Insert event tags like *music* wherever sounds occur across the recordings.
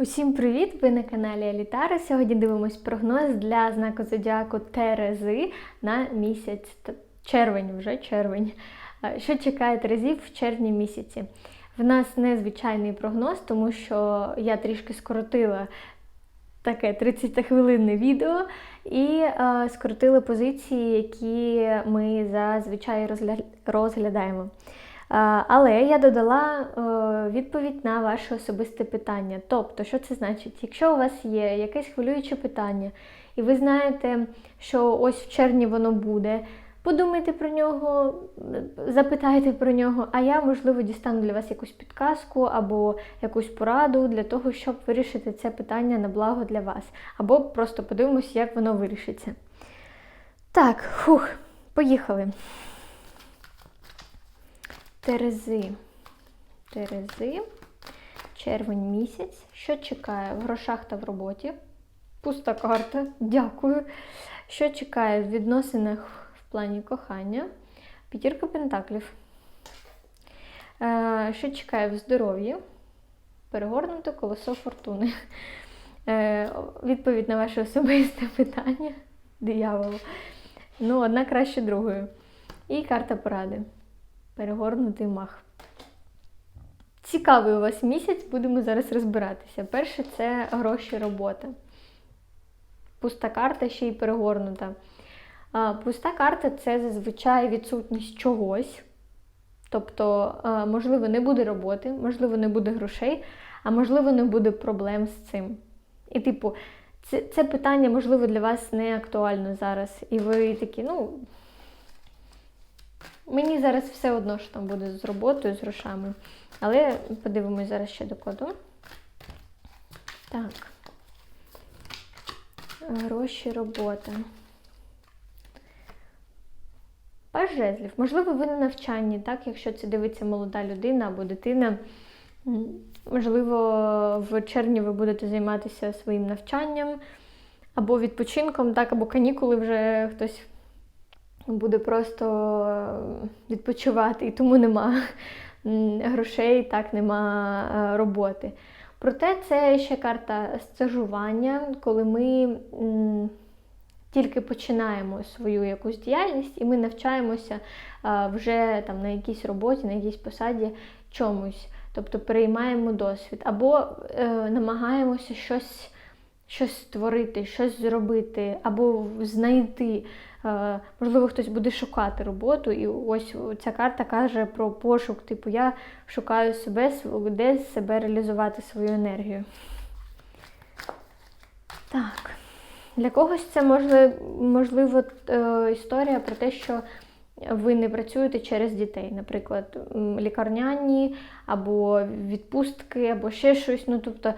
Усім привіт! Ви на каналі Алітара. Сьогодні дивимось прогноз для знаку зодіаку Терези на місяць червень, вже червень. Що чекає Терезів в червні місяці? В нас незвичайний прогноз, тому що я трішки скоротила таке 30-хвилинне відео і е, скоротила позиції, які ми зазвичай розгля- розглядаємо. Але я додала відповідь на ваше особисте питання. Тобто, що це значить? Якщо у вас є якесь хвилююче питання, і ви знаєте, що ось в червні воно буде, подумайте про нього, запитайте про нього, а я, можливо, дістану для вас якусь підказку або якусь пораду для того, щоб вирішити це питання на благо для вас. Або просто подивимось, як воно вирішиться. Так, фух, поїхали. Терези. Терези. Червень місяць. Що чекає в грошах та в роботі? Пуста карта. Дякую. Що чекає в відносинах в плані кохання? П'ятірка пентаклів. Е, що чекає в здоров'ї? Перегорнуте колесо фортуни. Е, відповідь на ваше особисте питання. Дияволу. Ну, одна краще другої. І карта поради. Перегорнутий мах. Цікавий у вас місяць, будемо зараз розбиратися. Перше це гроші робота. Пуста карта ще й перегорнута. Пуста карта це зазвичай відсутність чогось. Тобто, можливо, не буде роботи, можливо, не буде грошей, а можливо, не буде проблем з цим. І, типу, це, це питання, можливо, для вас не актуально зараз. І ви такі, ну. Мені зараз все одно, що там буде з роботою, з грошами. Але подивимось зараз ще до коду. Так. Гроші, робота. Паж жезлів. Можливо, ви на навчанні, так, якщо це дивиться молода людина або дитина. Можливо, в червні ви будете займатися своїм навчанням або відпочинком, так, або канікули вже хтось буде просто е, відпочивати, і тому нема грошей, так, нема е, роботи. Проте це ще карта стажування, коли ми тільки починаємо свою якусь діяльність і ми навчаємося е, вже там на якійсь роботі, на якійсь посаді чомусь. Тобто переймаємо досвід, або намагаємося щось, щось створити, щось зробити, або знайти. Е, можливо, хтось буде шукати роботу, і ось ця карта каже про пошук. Типу, я шукаю себе, де себе реалізувати свою енергію. Так. Для когось це можливо, е, історія про те, що ви не працюєте через дітей, наприклад, лікарняні або відпустки, або ще щось. Ну, тобто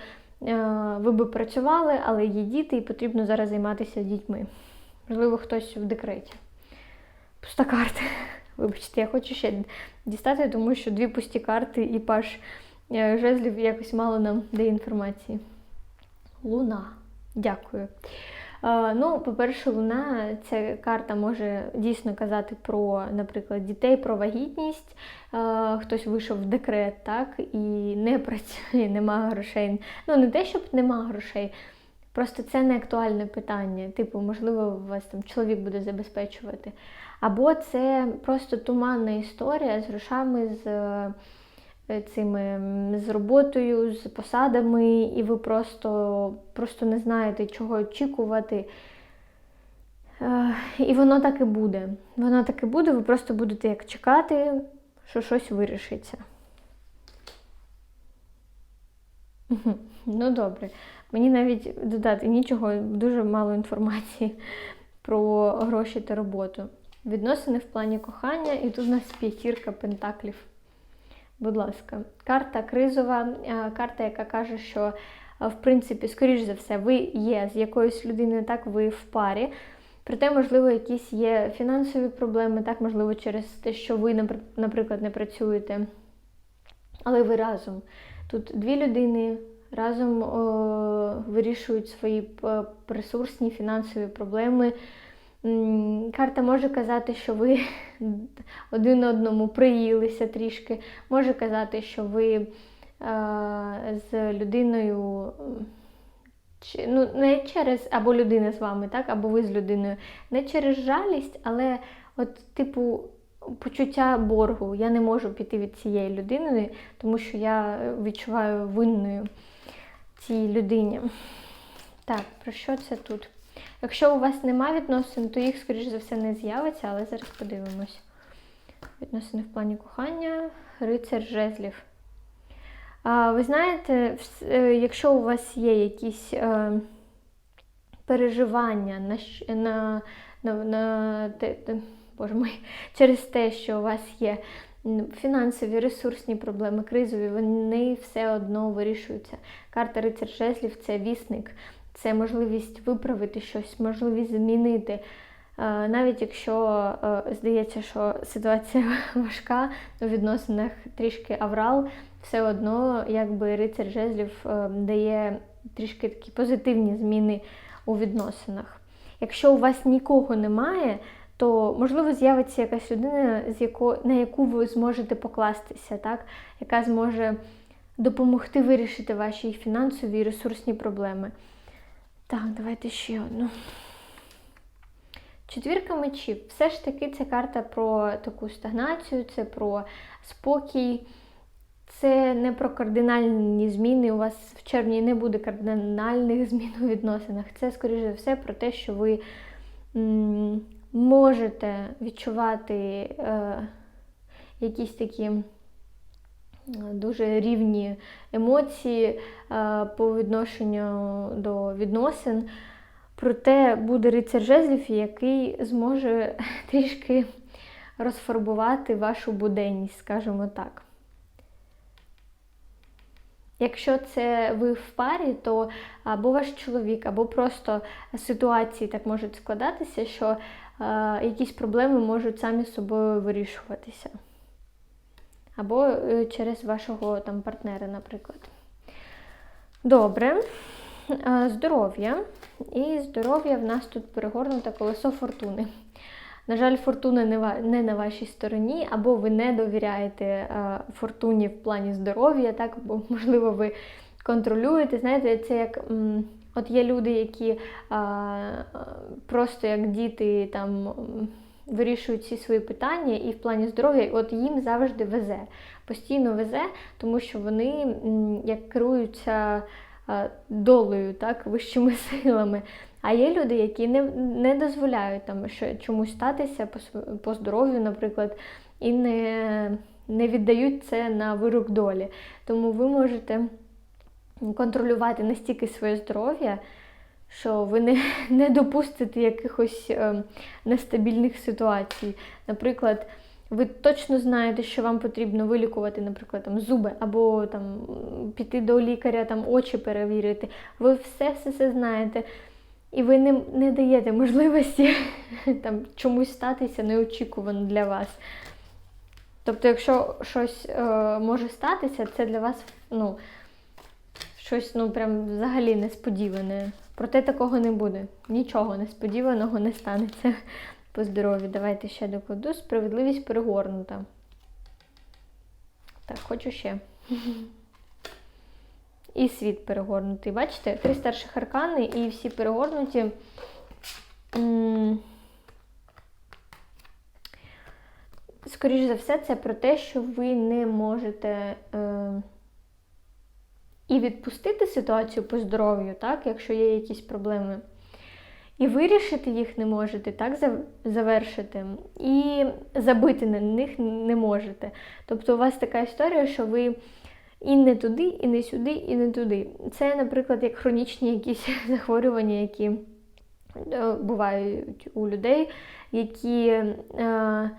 ви би працювали, але є діти, і потрібно зараз займатися дітьми. Можливо, хтось в декреті. Пуста карта. *laughs* Вибачте, я хочу ще дістати, тому що дві пусті карти і паш е, жезлів якось мало нам дає інформації. Луна. Дякую. Ну, по-перше, луна ця карта може дійсно казати про, наприклад, дітей, про вагітність. Хтось вийшов в декрет, так, і не працює, нема грошей. Ну, не те, щоб нема грошей, просто це не актуальне питання. Типу, можливо, вас там чоловік буде забезпечувати. Або це просто туманна історія з грошами, з цими з роботою, з посадами, і ви просто, просто не знаєте, чого очікувати. Е, І воно так і буде. Воно так і буде, ви просто будете як чекати, що щось вирішиться. Ну, добре. Мені навіть додати нічого, дуже мало інформації про гроші та роботу. Відносини в плані кохання, і тут у нас п'ятірка пентаклів. Будь ласка, карта кризова, е, карта, яка каже, що е, в принципі, скоріш за все, ви є з якоюсь людиною, так ви в парі. Проте, можливо, якісь є фінансові проблеми, так, можливо, через те, що ви, напр- наприклад, не працюєте, але ви разом. Тут дві людини разом о, вирішують свої п- ресурсні фінансові проблеми. Карта може казати, що ви один одному приїлися трішки, може казати, що ви е, з людиною. Ну, не через або людина з вами, так, або ви з людиною. Не через жалість, але от, типу, почуття боргу. Я не можу піти від цієї людини, тому що я відчуваю винною цій людині. Так, про що це тут? Якщо у вас немає відносин, то їх, скоріш за все, не з'явиться, але зараз подивимось. Відносини в плані кохання, рицар жезлів. А, ви знаєте, е, якщо у вас є якісь е, переживання на, на, на, на те, Боже мой, *laughs* через те, що у вас є фінансові, ресурсні проблеми, кризові, вони все одно вирішуються. Карта рицар жезлів це вісник, це можливість виправити щось, можливість змінити. Е, Навіть якщо е, здається, що ситуація *laughs* важка у відносинах трішки аврал, все одно якби рицар жезлів е, дає трішки такі позитивні зміни у відносинах. Якщо у вас нікого немає, то можливо з'явиться якась людина, на яку ви зможете покластися, так? яка зможе допомогти вирішити ваші фінансові і ресурсні проблеми. Так, давайте ще одну. Четвірка мечів. Все ж таки це карта про таку стагнацію, це про спокій. Це не про кардинальні зміни. У вас в червні не буде кардинальних *laughs* змін у відносинах. Це, скоріш за все, про те, що ви можете відчувати е, якісь такі дуже рівні емоції е, по відношенню до відносин. Проте буде рицар жезлів, який зможе *laughs* трішки розфарбувати вашу буденність, скажімо так. Якщо це ви в парі, то або ваш чоловік, або просто ситуації так можуть складатися, що е, якісь проблеми можуть самі собою вирішуватися. Або е, через вашого там партнера, наприклад. Добре. Е, Здоров'я. І здоров'я в нас тут перегорнуте колесо фортуни. На жаль, фортуна не, на вашій стороні, або ви не довіряєте е, фортуні в плані здоров'я, так, бо, можливо, ви контролюєте. Знаєте, це як от є люди, які просто як діти там вирішують всі свої питання, і в плані здоров'я, от їм завжди везе. Постійно везе, тому що вони як керуються е, долею, так, вищими *laughs* силами. А є люди, які не, не дозволяють там що, чомусь статися по, по здоров'ю, наприклад, і не, не віддають це на вирок долі. Тому ви можете контролювати настільки своє здоров'я, що ви не, *laughs* не допустите якихось е, нестабільних ситуацій. Наприклад, ви точно знаєте, що вам потрібно вилікувати, наприклад, там, зуби, або там, піти до лікаря, там, очі перевірити. Ви все все, все знаєте. І ви не, не даєте можливості *laughs* там, чомусь статися неочікувано для вас. Тобто, якщо щось е, може статися, це для вас ну, щось ну, прям взагалі несподіване. Проте такого не буде. Нічого несподіваного не станеться по здоров'ю. Давайте ще докладу. Справедливість перегорнута. Так, хочу ще. І світ перегорнутий. Бачите, три старших аркани і всі перегорнуті. Скоріше за все, це про те, що ви не можете е, і відпустити ситуацію по здоров'ю, так, якщо є якісь проблеми. І вирішити їх не можете, так завершити, і забити на них не можете. Тобто у вас така історія, що ви і не туди, і не сюди, і не туди. Це, наприклад, як хронічні якісь *laughs* захворювання, які е, бувають у людей, які е,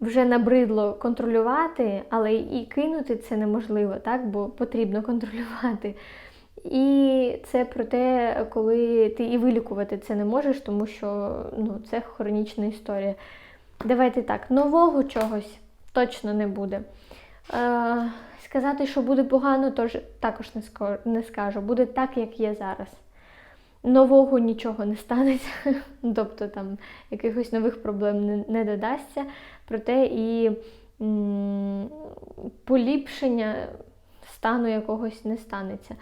вже набридло контролювати, але і кинути це неможливо, так? бо потрібно контролювати. І це про те, коли ти і вилікувати це не можеш, тому що ну, це хронічна історія. Давайте так, нового чогось точно не буде. Е, сказати, що буде погано, тож також не, скажу. Буде так, як є зараз. Нового нічого не станеться, *laughs* тобто там якихось нових проблем не, додасться. Проте і поліпшення стану якогось не станеться.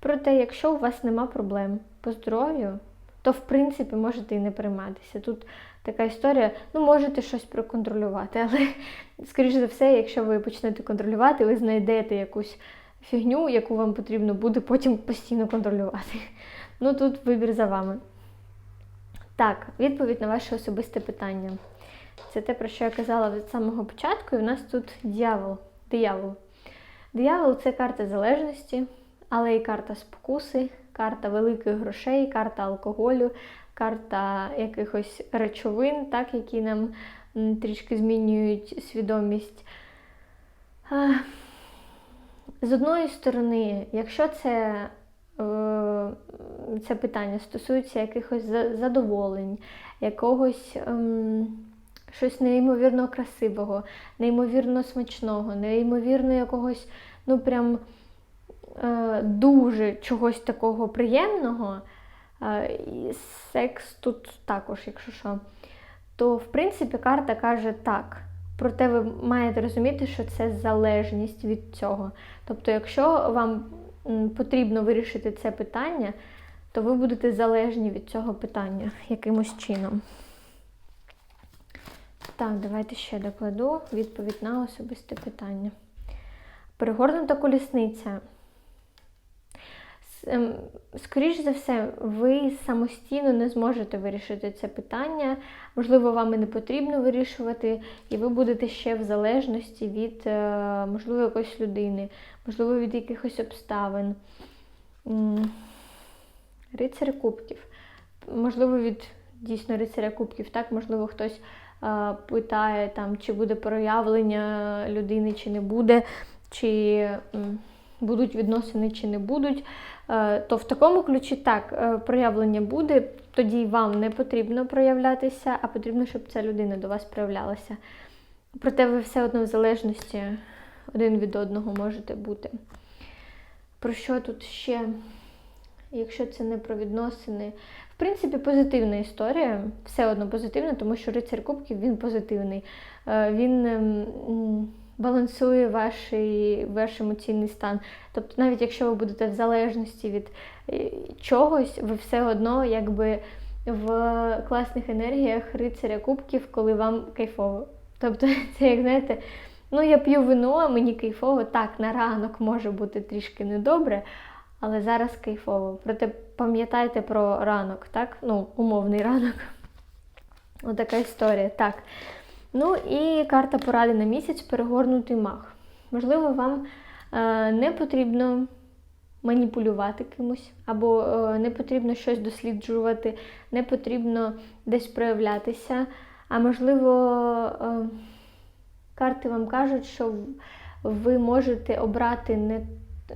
Проте, якщо у вас нема проблем по здоров'ю, то в принципі можете і не прийматися. Тут така історія, ну можете щось проконтролювати, але, *laughs* скоріш за все, якщо ви почнете контролювати, ви знайдете якусь фігню, яку вам потрібно буде потім постійно контролювати. Ну тут вибір за вами. Так, відповідь на ваше особисте питання. Це те, про що я казала від самого початку, і у нас тут дьявол. Диявол. Диявол це карта залежності, але і карта спокуси, карта великих грошей, карта алкоголю, карта якихось речовин, так, які нам трішки змінюють свідомість. З одної сторони, якщо це, це питання стосується якихось задоволень, якогось ем, щось неймовірно красивого, неймовірно смачного, неймовірно якогось, ну прям е, дуже чогось такого приємного, е, і секс тут також, якщо що, то в принципі карта каже так. Проте ви маєте розуміти, що це залежність від цього. Тобто, якщо вам потрібно вирішити це питання, то ви будете залежні від цього питання якимось чином. Так, давайте ще докладу відповідь на особисте питання. Перегорнута колісниця. Ем, Скоріш за все, ви самостійно не зможете вирішити це питання. Можливо, вам і не потрібно вирішувати, і ви будете ще в залежності від, е, можливо, якоїсь людини, можливо, від якихось обставин. М, Рицарі кубків. Можливо, від дійсно рицаря кубків, так, можливо, хтось е, питає, там, чи буде проявлення людини, чи не буде, чи будуть відносини, чи не будуть. Е, То в такому ключі так, е, проявлення буде, тоді вам не потрібно проявлятися, а потрібно, щоб ця людина до вас проявлялася. Проте ви все одно в залежності один від одного можете бути. Про що тут ще? Якщо це не про відносини. В принципі, позитивна історія, все одно позитивна, тому що рицар кубків він позитивний. Е, Він ем, балансує ваш, ваш емоційний стан. Тобто, навіть якщо ви будете в залежності від е, чогось, ви все одно якби в класних енергіях рицаря кубків, коли вам кайфово. Тобто, *laughs* це як знаєте, ну я п'ю вино, а мені кайфово. Так, на ранок може бути трішки недобре, але зараз кайфово. Проте пам'ятайте про ранок, так? Ну, умовний ранок. *laughs* Отака історія. Так. Ну і карта поради на місяць перегорнутий мах. Можливо, вам е, не потрібно маніпулювати кимось, або е, не потрібно щось досліджувати, не потрібно десь проявлятися. А можливо, е, карти вам кажуть, що ви можете обрати не,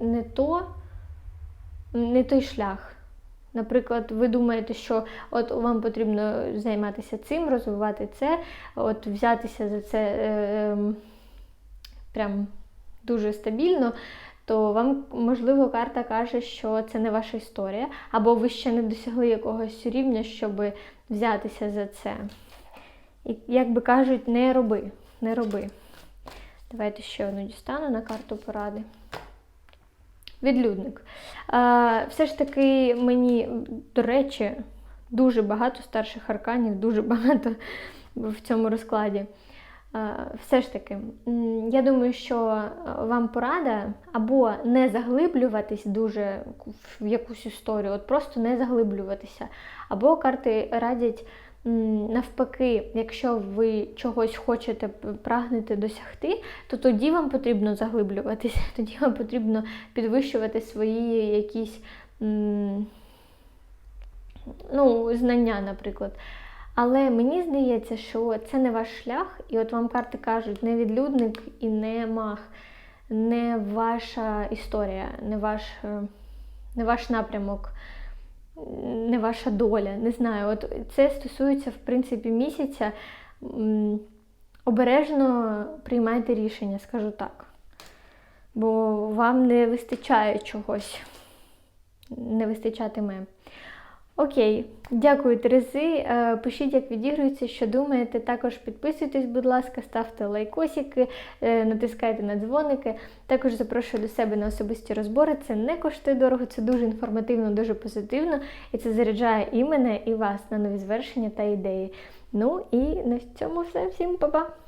не то, не той шлях. Наприклад, ви думаєте, що от вам потрібно займатися цим, розвивати це, от взятися за це е, е, прям дуже стабільно, то вам, можливо, карта каже, що це не ваша історія, або ви ще не досягли якогось рівня, щоб взятися за це. І, як би кажуть, не роби, не роби. Давайте ще одну дістану на карту поради. Відлюдник. Все ж таки, мені, до речі, дуже багато старших арканів, дуже багато в цьому розкладі. Все ж таки, я думаю, що вам порада або не заглиблюватись дуже в якусь історію, от просто не заглиблюватися. Або карти радять навпаки, якщо ви чогось хочете, прагнете досягти, то тоді вам потрібно заглиблюватися, *laughs* тоді вам потрібно підвищувати свої якісь ну, знання, наприклад. Але мені здається, що це не ваш шлях, і от вам карти кажуть, не відлюдник і не мах, не ваша історія, не ваш, е, не ваш напрямок, не ваша доля. Не знаю. От це стосується, в принципі, місяця. Обережно приймайте рішення, скажу так. Бо вам не вистачає чогось, не вистачатиме. Окей, дякую, Терези. Е, Пишіть, як відігрується, що думаєте. Також підписуйтесь, будь ласка, ставте лайкосики, е, натискайте на дзвоники. Також запрошую до себе на особисті розбори. Це не коштує дорого, це дуже інформативно, дуже позитивно, і це заряджає і мене, і вас на нові звершення та ідеї. Ну і на цьому все. Всім па-па!